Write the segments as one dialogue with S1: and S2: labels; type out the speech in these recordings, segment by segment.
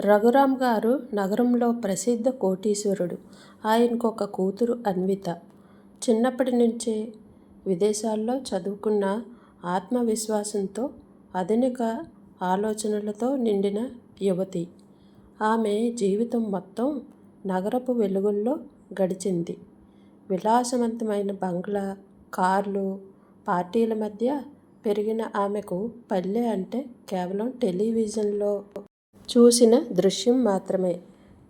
S1: రఘురామ్ గారు నగరంలో ప్రసిద్ధ కోటీశ్వరుడు. ఆయనకొక కూతురు అన్విత. చిన్నప్పటి నుంచే విదేశాల్లో చదువుకున్న ఆత్మవిశ్వాసంతో, ఆధునిక ఆలోచనలతో నిండిన యువతి. ఆమె జీవితం మొత్తం నగరపు వెలుగుల్లో గడిచింది. విలాసవంతమైన బంగ్లా, కార్లు, పార్టీల మధ్య పెరిగిన ఆమెకు పల్లె అంటే కేవలం టెలివిజన్లో చూసిన దృశ్యం మాత్రమే.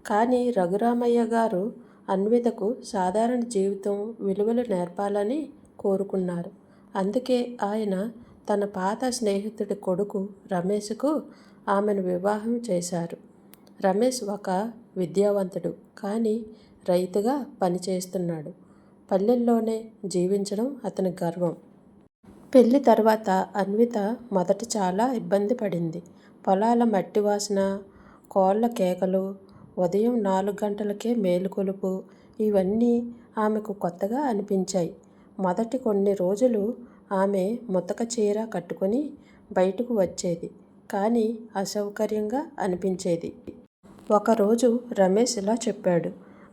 S1: కానీ రఘురామయ్య గారు అన్వితకు సాధారణ జీవితం విలువలు నేర్పాలని కోరుకున్నారు. అందుకే ఆయన తన పాత స్నేహితుడి కొడుకు రమేష్కు ఆమెను వివాహం చేశారు. రమేష్ ఒక విద్యావంతుడు. కానీ రైతుగా పనిచేస్తున్నాడు. పల్లెల్లోనే జీవించడం అతని గర్వం. పెళ్ళి తర్వాత అన్విత మొదట చాలా ఇబ్బంది పడింది. పొలాల మట్టి వాసన, కోళ్ళ కేకలు, ఉదయం నాలుగు గంటలకే మేలుకొలుపు ఇవన్నీ ఆమెకు కొత్తగా అనిపించాయి. మొదటి కొన్ని రోజులు ఆమె ముతక చీర కట్టుకుని బయటకు వచ్చేది. కానీ అసౌకర్యంగా అనిపించేది. ఒకరోజు రమేష్ ఇలా చెప్పాడు.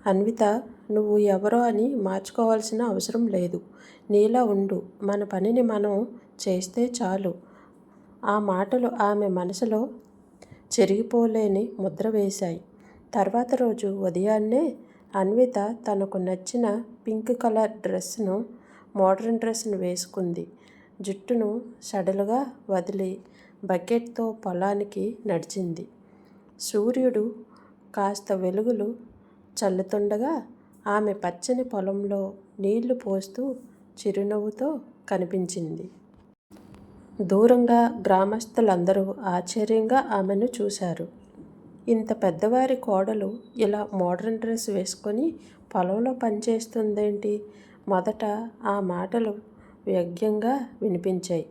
S1: అన్విత నువ్వు ఎవరో అని మార్చుకోవాల్సిన అవసరం లేదు. నీలా ఉండు. మన పనిని మనం చేస్తే చాలు. ఆ మాటలు ఆమె మనసులో చెరిగిపోలేని ముద్ర వేశాయి. తర్వాత రోజు ఉదయాన్నే అన్విత తనకు నచ్చిన పింక్ కలర్ డ్రెస్ను, మోడ్రన్ డ్రెస్ను వేసుకుంది. జుట్టును సడలుగా వదిలి బకెట్తో పొలానికి నడిచింది. సూర్యుడు కాస్త వెలుగులు చల్లుతుండగా ఆమె పచ్చని పొలంలో నీళ్ళు పోస్తూ చిరునవ్వుతో కనిపించింది. దూరంగా గ్రామస్తులందరూ ఆశ్చర్యంగా ఆమెను చూశారు. ఇంత పెద్దవారి కోడలు ఇలా మోడ్రన్ డ్రెస్ వేసుకొని పొలంలో పనిచేస్తుందేంటి మొదట ఆ మాటలు వ్యగ్యంగా వినిపించాయి.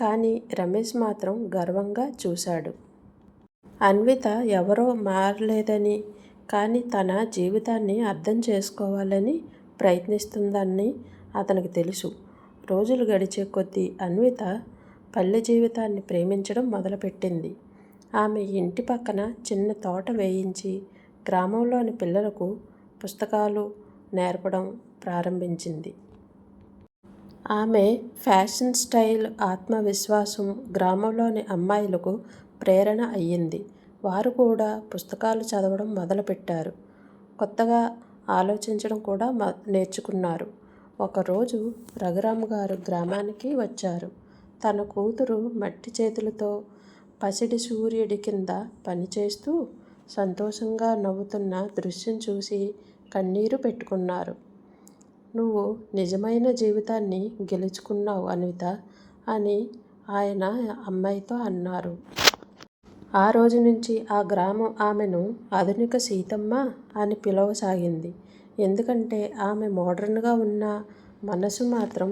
S1: కానీ రమేష్ మాత్రం గర్వంగా చూశాడు. అన్విత ఎవరో మారలేదని, కానీ తన జీవితాన్ని అర్థం చేసుకోవాలని ప్రయత్నిస్తుందని అతనికి తెలుసు. రోజులు గడిచే కొద్దీ అన్విత పల్లె జీవితాన్ని ప్రేమించడం మొదలుపెట్టింది. ఆమె ఇంటి పక్కన చిన్న తోట వేయించి గ్రామంలోని పిల్లలకు పుస్తకాలు నేర్పడం ప్రారంభించింది. ఆమె ఫ్యాషన్ స్టైల్, ఆత్మవిశ్వాసం గ్రామంలోని అమ్మాయిలకు ప్రేరణ అయ్యింది. వారు కూడా పుస్తకాలు చదవడం మొదలుపెట్టారు. కొత్తగా ఆలోచించడం కూడా నేర్చుకున్నారు. ఒకరోజు రఘురాంగారు గ్రామానికి వచ్చారు. తన కూతురు మట్టి చేతులతో పసిడి సూర్యుడి కింద పనిచేస్తూ సంతోషంగా నవ్వుతున్న దృశ్యం చూసి కన్నీరు పెట్టుకున్నారు. నువ్వు నిజమైన జీవితాన్ని గెలుచుకున్నావు అనిత అని ఆయన అమ్మాయితో అన్నారు. ఆ రోజు నుంచి ఆ గ్రామం ఆమెను ఆధునిక సీతమ్మ అని పిలవసాగింది. ఎందుకంటే ఆమె మోడర్న్గా ఉన్న మనసు మాత్రం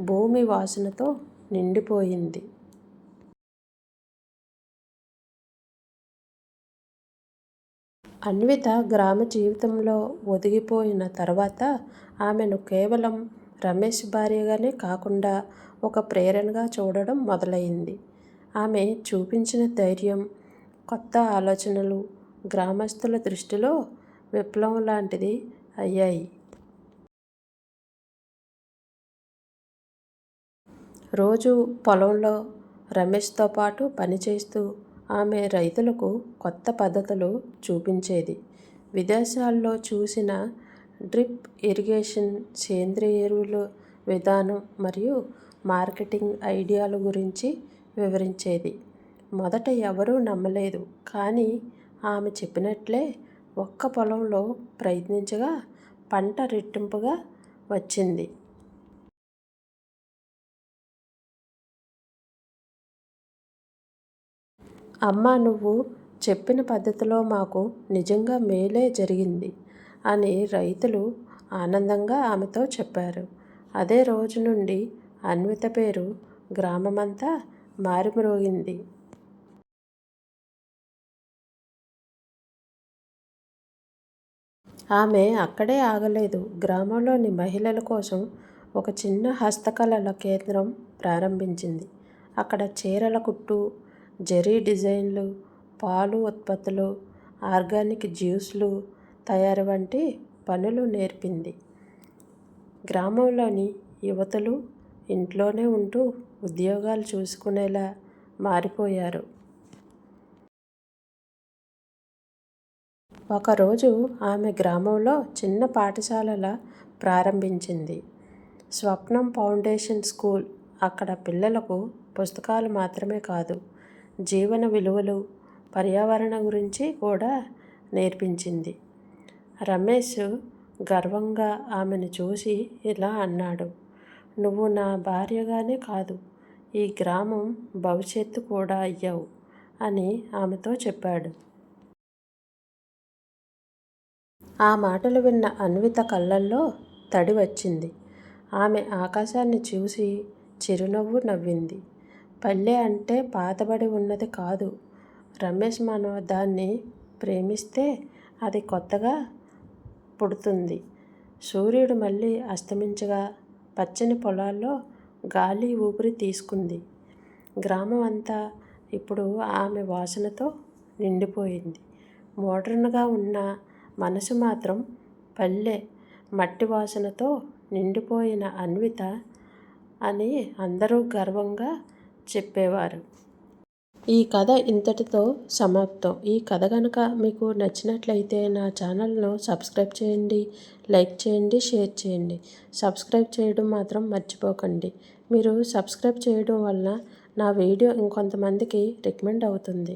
S1: భూమి వాసనతో నిండిపోయింది. అన్విత గ్రామ జీవితంలో ఒదిగిపోయిన తర్వాత ఆమెను కేవలం రమేష్ భార్యగానే కాకుండా ఒక ప్రేరణగా చూడడం మొదలైంది. ఆమె చూపించిన ధైర్యం, కొత్త ఆలోచనలు గ్రామస్తుల దృష్టిలో విప్లవం లాంటిది అయ్యాయి. రోజూ పొలంలో రమేష్తో పాటు పనిచేస్తూ ఆమె రైతులకు కొత్త పద్ధతులు చూపించేది. విదేశాల్లో చూసిన డ్రిప్ ఇరిగేషన్, సేంద్రియ ఎరువుల విధానం మరియు మార్కెటింగ్ ఐడియాల గురించి వివరించేది. మొదట ఎవరూ నమ్మలేదు. కానీ ఆమె చెప్పినట్లే ఒక్క పొలంలో ప్రయత్నించగా పంట రెట్టింపుగా వచ్చింది. అమ్మా! నువ్వు చెప్పిన పద్ధతిలో మాకు నిజంగా మేలే జరిగింది అని రైతులు ఆనందంగా ఆమెతో చెప్పారు. అదే రోజు నుండి అన్విత పేరు గ్రామమంతా మారుమ్రోగింది. ఆమె అక్కడే ఆగలేదు. గ్రామంలోని మహిళల కోసం ఒక చిన్న హస్తకళల కేంద్రం ప్రారంభించింది. అక్కడ చీరల కుట్టు, జరీ డిజైన్లు, పాలు ఉత్పత్తులు ఆర్గానిక్ జ్యూస్లు తయారు వంటి పనులు నేర్పింది. గ్రామంలోని యువతులు ఇంట్లోనే ఉంటూ ఉద్యోగాలు చూసుకునేలా మారిపోయారు. ఒకరోజు ఆమె గ్రామంలో చిన్న పాఠశాలల ప్రారంభించింది. స్వప్నం ఫౌండేషన్ స్కూల్. అక్కడ పిల్లలకు పుస్తకాలు మాత్రమే కాదు జీవన విలువలు పర్యావరణ గురించి కూడా నేర్పించింది. రమేష్ గర్వంగా ఆమెను చూసి ఇలా అన్నాడు. నువ్వు నా భార్యగానే కాదు ఈ గ్రామం భవిష్యత్తు కూడా అయ్యావు అని ఆమెతో చెప్పాడు. ఆ మాటలు విన్న అన్విత కళ్ళల్లో తడి వచ్చింది. ఆమె ఆకాశాన్ని చూసి చిరునవ్వు నవ్వింది. పల్లె అంటే పాతబడి ఉన్నది కాదు. రమేష్ మనం దాన్ని ప్రేమిస్తే అది కొత్తగా పుడుతుంది. సూర్యుడు మళ్ళీ అస్తమించగా పచ్చని పొలాల్లో గాలి ఊపిరి తీసుకుంది. గ్రామం అంతా ఇప్పుడు ఆమె వాసనతో నిండిపోయింది. మోడ్రన్గా ఉన్న మనసు మాత్రం పల్లె మట్టి వాసనతో నిండిపోయిన అన్విత అని అందరూ గర్వంగా చెప్పేవారు. ఈ కథ ఇంతటితో సమాప్తం. ఈ కథ కనుక మీకు నచ్చినట్లయితే నా ఛానల్ను సబ్స్క్రైబ్ చేయండి లైక్ చేయండి షేర్ చేయండి. సబ్స్క్రైబ్ చేయడం మాత్రం మర్చిపోకండి. మీరు సబ్స్క్రైబ్ చేయడం వలన నా వీడియో ఇంకొంతమందికి రికమెండ్ అవుతుంది.